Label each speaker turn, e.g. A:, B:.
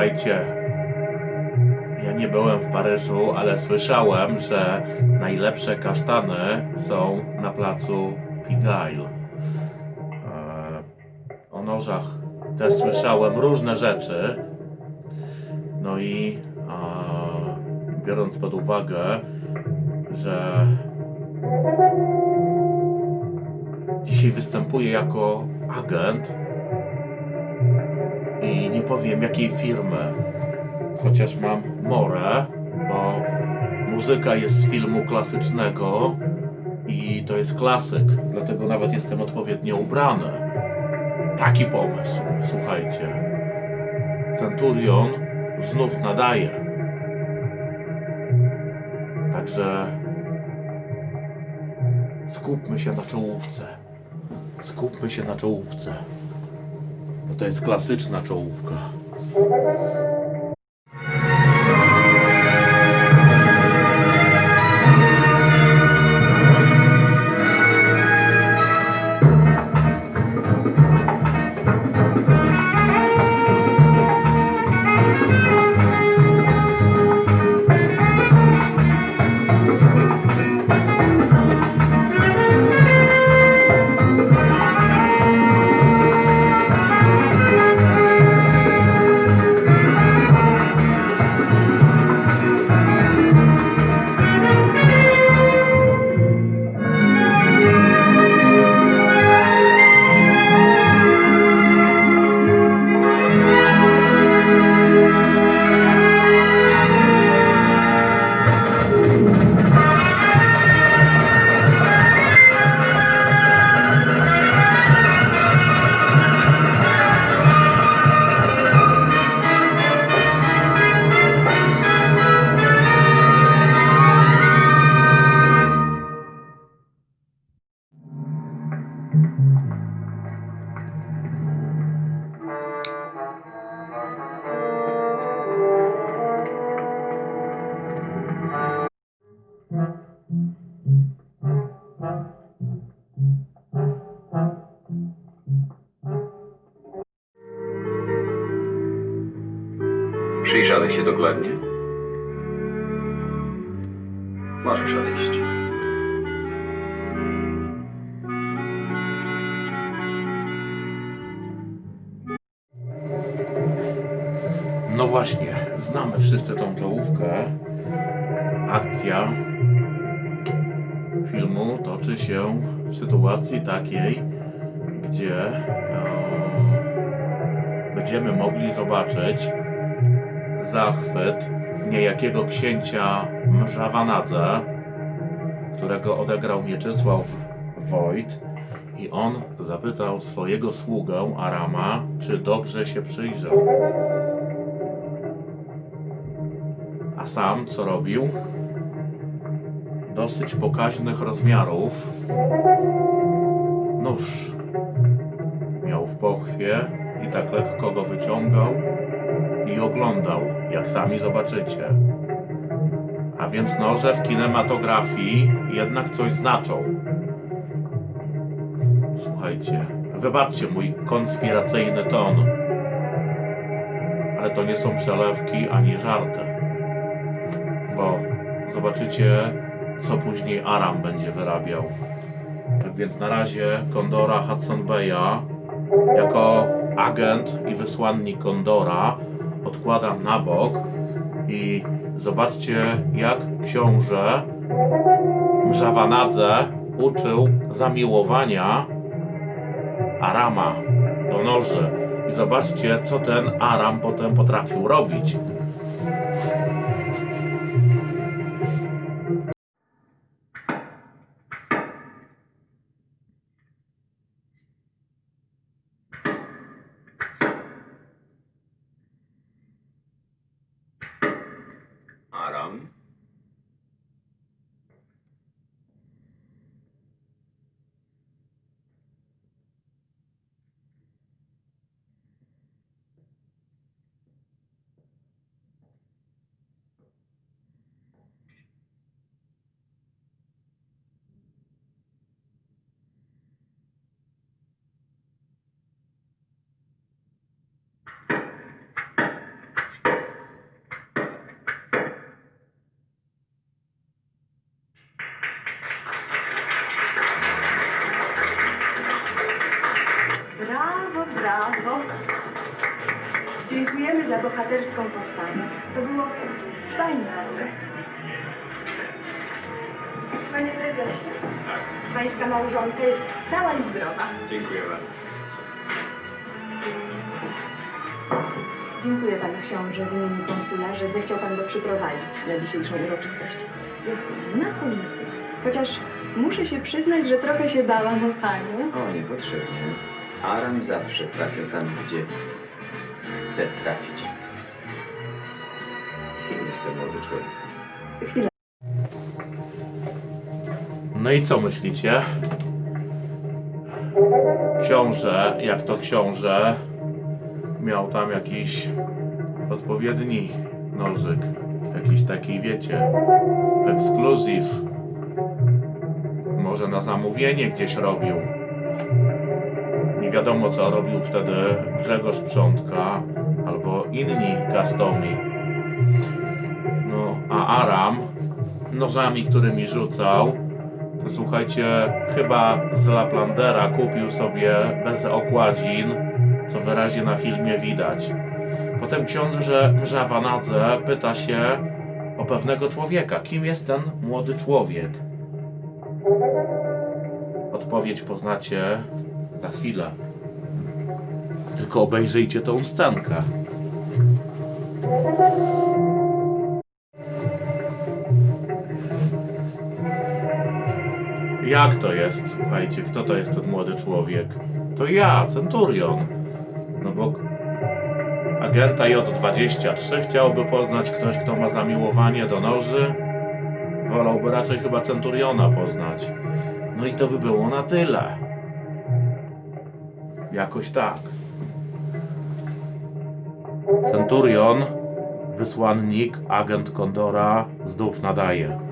A: Słuchajcie, ja nie byłem w Paryżu, ale słyszałem, że najlepsze kasztany są na placu Pigalle. E, O nożach też słyszałem różne rzeczy. No i e, biorąc pod uwagę, że dzisiaj występuję jako agent i nie powiem jakiej firmy, chociaż mam morę, bo muzyka jest z filmu klasycznego i to jest klasyk, dlatego nawet jestem odpowiednio ubrany. Taki pomysł, słuchajcie. Centurion znów nadaje. Także skupmy się na czołówce. Skupmy się na czołówce. To jest klasyczna czołówka.
B: Przyjrzałeś się dokładnie? Możesz odejść.
A: No właśnie, znamy wszyscy tą czołówkę. Akcja filmu toczy się w sytuacji takiej, gdzie będziemy mogli zobaczyć zachwyt niejakiego księcia Mrzawanadze, którego odegrał Mieczysław Wojt i on zapytał swojego sługę Arama, czy dobrze się przyjrzał. A sam co robił? Dosyć pokaźnych rozmiarów. Nóż miał w pochwie i tak lekko go wyciągał i oglądał, jak sami zobaczycie. A więc noże w kinematografii jednak coś znaczą. Słuchajcie, wybaczcie mój konspiracyjny ton, ale to nie są przelewki ani żarty bo zobaczycie, co później Aram będzie wyrabiał. Tak więc na razie Kondora Hudson Bay'a jako agent i wysłannik Kondora odkładam na bok i zobaczcie, jak książę Mrzawanadze uczył zamiłowania Arama do noży. I zobaczcie, co ten Aram potem potrafił robić.
C: Dziękujemy za bohaterską postawę. To było wspaniałe. Panie prezesie,
B: Tak.
C: pańska małżonka jest cała i zdrowa.
B: Dziękuję bardzo.
C: Dziękuję panu książę w imieniu konsula, że zechciał pan go przyprowadzić na dzisiejszą uroczystość. Jest znakomity. Chociaż muszę się przyznać, że trochę się bałam o panią.
D: O, niepotrzebnie. Aram zawsze trafia tam, gdzie chce trafić. Kim jest ten młody człowiek?
C: Chwilę.
A: No i co myślicie? Książę, jak to książę, miał tam jakiś odpowiedni nożyk. Jakiś taki, wiecie, ekskluzyw. Może na zamówienie gdzieś robił. Wiadomo, co robił wtedy Grzegorz Sprzątka albo inni customi. No, a Aram nożami, którymi rzucał, to słuchajcie, chyba z Laplandera kupił sobie bez okładzin, co wyraźnie na filmie widać. Potem książę Mrzawanadze pyta się o pewnego człowieka. Kim jest ten młody człowiek? Odpowiedź poznacie za chwilę. Tylko obejrzyjcie tą scenkę. Jak to jest? Słuchajcie, kto to jest ten młody człowiek? To ja, Centurion. No bo agenta J23 chciałby poznać ktoś, kto ma zamiłowanie do noży. Wolałby raczej chyba Centuriona poznać. No i to by było na tyle. Jakoś tak. Centurion, wysłannik, agent Kondora, znów nadaje.